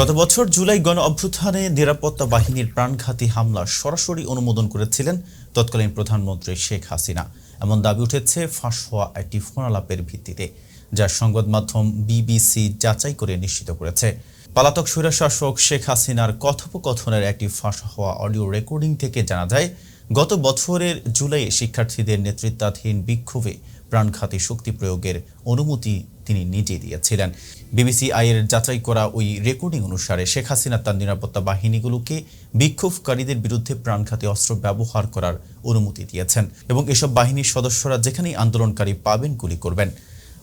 গত বছর জুলাই গণ অভ্যুত্থানে নিরাপত্তা বাহিনীর প্রাণঘাতী হামলা সরাসরি অনুমোদন করেছিলেন তৎকালীন প্রধানমন্ত্রী শেখ হাসিনা। এমন দাবি উঠেছে ফাঁস হওয়া একটি ফোনালাপের ভিত্তিতে, যা সংবাদ মাধ্যম বিবিসি যাচাই করে নিশ্চিত করেছে। পলাতক স্বৈরশাসক শেখ হাসিনার কথোপকথনের একটি ফাঁস হওয়া অডিও রেকর্ডিং থেকে জানা যায়, গত বছরের জুলাইয়ে শিক্ষার্থীদের নেতৃত্বাধীন বিক্ষোভে প্রাণঘাতী শক্তি প্রয়োগের অনুমতি তিনি নিজে দিয়েছিলেন। বিবিসি আইয়ের যাচাই করা ওই রেকর্ডিং অনুসারে শেখ হাসিনা তার নিরাপত্তা বাহিনীগুলোকে বিক্ষোভকারীদের বিরুদ্ধে প্রাণঘাতী অস্ত্র ব্যবহার করার অনুমতি দিয়েছেন এবং এসব বাহিনীর সদস্যরা যেখানেই আন্দোলনকারী পাবেন গুলি করবেন।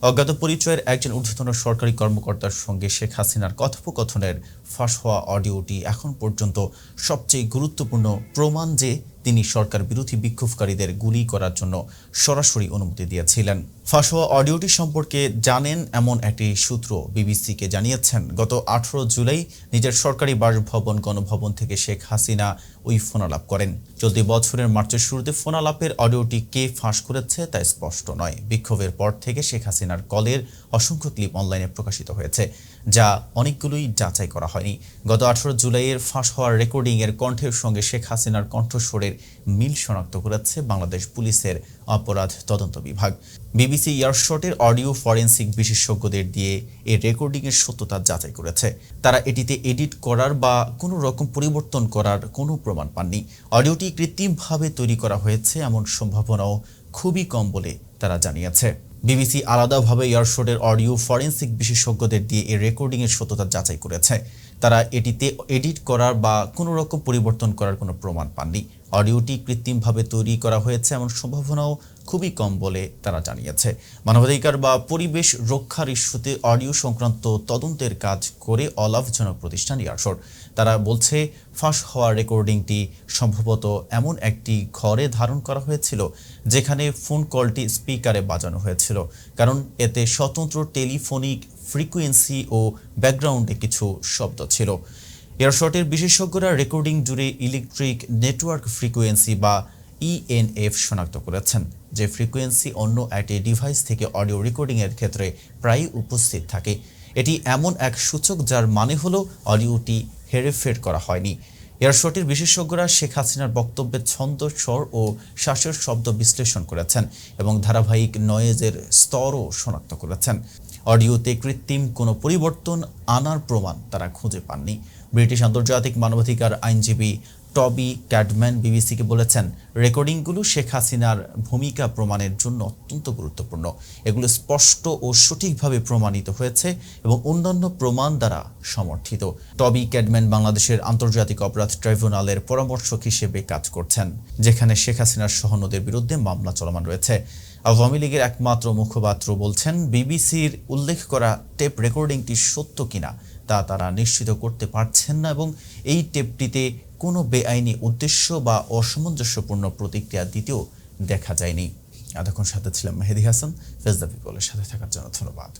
অজ্ঞাত পরিচয়ের একজন ঊর্ধ্বতন সরকারি কর্মকর্তার সঙ্গে শেখ হাসিনার কথোপকথনের ফাঁস হওয়া অডিওটি এখন পর্যন্ত সবচেয়ে গুরুত্বপূর্ণ প্রমাণ যে তিনি সরকার বিরোধী বিক্ষোভকারীদের গুলি করার জন্য সরাসরি অনুমতি দিয়েছিলেন। ফাঁস হওয়া অডিওটি সম্পর্কে জানেন এমন একটি সূত্র বিবিসিকে জানিয়েছেন। গত আঠারো জুলাই নিজের সরকারি বাসভবন গণভবন থেকে শেখ হাসিনা ওই ফোনালাপ করেন। চলতি বছরের মার্চের শুরুতে ফোনালাপের অডিওটি কে ফাঁস করেছে তা স্পষ্ট নয়। বিক্ষোভের পর থেকে শেখ হাসিনার কলের অসংখ্য ক্লিপ অনলাইনে প্রকাশিত হয়েছে, যা অনেকগুলোই যাচাই করা হয়নি। গত আঠারো জুলাইয়ের ফাঁস হওয়ার রেকর্ডিংয়ের কণ্ঠের সঙ্গে শেখ হাসিনার কণ্ঠস্বরের মিল শনাক্ত করেছে বাংলাদেশ পুলিশের অপরাধ তদন্ত বিভাগ। বিবিসি ইয়ারশটের অডিও ফরেন্সিক বিশেষজ্ঞদের দিয়ে এই রেকর্ডিংয়ের সত্যতা যাচাই করেছে। তারা এটিতে এডিট করার বা কোনো রকম পরিবর্তন করার কোনো প্রমাণ পাননি। অডিওটি কৃত্রিমভাবে তৈরি করা হয়েছে এমন সম্ভাবনাও খুবই কম বলে তারা জানিয়েছে। বিবিসি আলাদাভাবে এয়ারশোটের অডিও ফরেন্সিক বিশেষজ্ঞদের দিয়ে এই রেকর্ডিংয়ের সত্যতা যাচাই করেছে। তারা এটিতে এডিট করার বা কোনো রকম পরিবর্তন করার কোনো প্রমাণ পাননি। অডিওটি কৃত্রিমভাবে তৈরি করা হয়েছে এমন সম্ভাবনাও খুবই কম বলে তারা জানিয়েছে। মানবাধিকার বা পরিবেশ রক্ষার ইস্যুতে অডিও সংক্রান্ত তদন্তের কাজ করে অলাভজনক প্রতিষ্ঠান ইয়ারশোট তারা বলছে, ফাঁস হওয়া রেকর্ডিংটি সম্ভবত এমন একটি ঘরে ধারণ করা হয়েছিল, যেখানে ফোন কলটি স্পিকারে বাজানো হয়েছিল। কারণ এতে স্বতন্ত্র টেলিফোনিক ফ্রিকোয়েন্সি ও ব্যাকগ্রাউন্ডে কিছু শব্দ ছিল। এয়ারশটের বিশেষজ্ঞরা রেকর্ডিং জুড়ে ইলেকট্রিক নেটওয়ার্ক ফ্রিকোয়েন্সি বা ইএনএফ শনাক্ত করেছেন, যে ফ্রিকোয়েন্সি অন্য একটি ডিভাইস থেকে অডিও রেকর্ডিংয়ের ক্ষেত্রে প্রায়ই উপস্থিত থাকে। এটি এমন এক সূচক যার মানে হলো অডিওটি হেরফের করা হয়নি। এয়ারশটের বিশেষজ্ঞরা শেখ হাসিনার বক্তব্যের ছন্দ, স্বর ও শ্বাসের শব্দ বিশ্লেষণ করেছেন এবং ধারাবাহিক নয়েজের স্তরও শনাক্ত করেছেন। অডিওতে কৃত্রিম কোনো পরিবর্তন আনার প্রমাণ তারা খুঁজে পাননি। ব্রিটিশ আন্তর্জাতিক মানবাধিকার আইনজীবী টবি ক্যাডম্যান বিবিসিকে বলেছেন, রেকর্ডিংগুলো শেখ হাসিনার ভূমিকা প্রমাণের জন্য অত্যন্ত গুরুত্বপূর্ণ। এগুলো স্পষ্ট ও সঠিকভাবে প্রমাণিত হয়েছে এবং অন্যান্য প্রমাণ দ্বারা সমর্থিত। টবি ক্যাডম্যান বাংলাদেশের আন্তর্জাতিক অপরাধ ট্রাইব্যুনালের পরামর্শক হিসেবে কাজ করছেন, যেখানে শেখ হাসিনার সহনদের বিরুদ্ধে মামলা চলমান রয়েছে। আওয়ামী লীগের একমাত্র মুখপাত্র বলছেন, বিবিসির উল্লেখ করা টেপ রেকর্ডিংটি সত্য কিনা তা তারা নিশ্চিত করতে পারছেন না এবং এই টেপটিতে কোনো বেআইনি উদ্দেশ্য বা অসামঞ্জস্যপূর্ণ প্রতিক্রিয়া দিতেও দেখা যায়নি। এতক্ষণ সাথে ছিলাম মেহেদি হাসান। ফেজদা পিপলের সাথে থাকার জন্য ধন্যবাদ।